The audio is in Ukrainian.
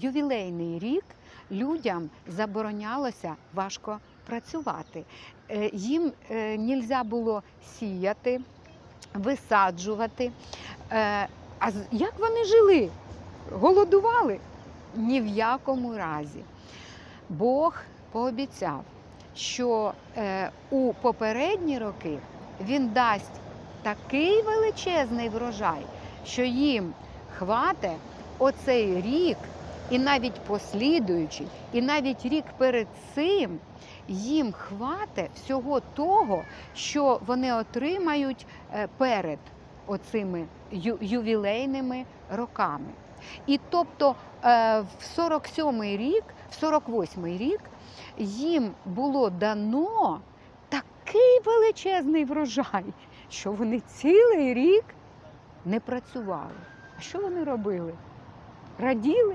Ювілейний рік людям заборонялося важко працювати. Е, Їм е, нельзя було сіяти, висаджувати. Е, А як вони жили? Голодували? Ні в якому разі. Бог пообіцяв, що у попередні роки він дасть такий величезний врожай, що їм хвате оцей рік, і навіть послідуючий, і навіть рік перед цим їм хвате всього того, що вони отримають е, перед оцими ювілейними роками. І тобто е, в 47-й рік, в 48-й рік їм було дано такий величезний врожай, що вони цілий рік не працювали. А що вони робили? Раділи,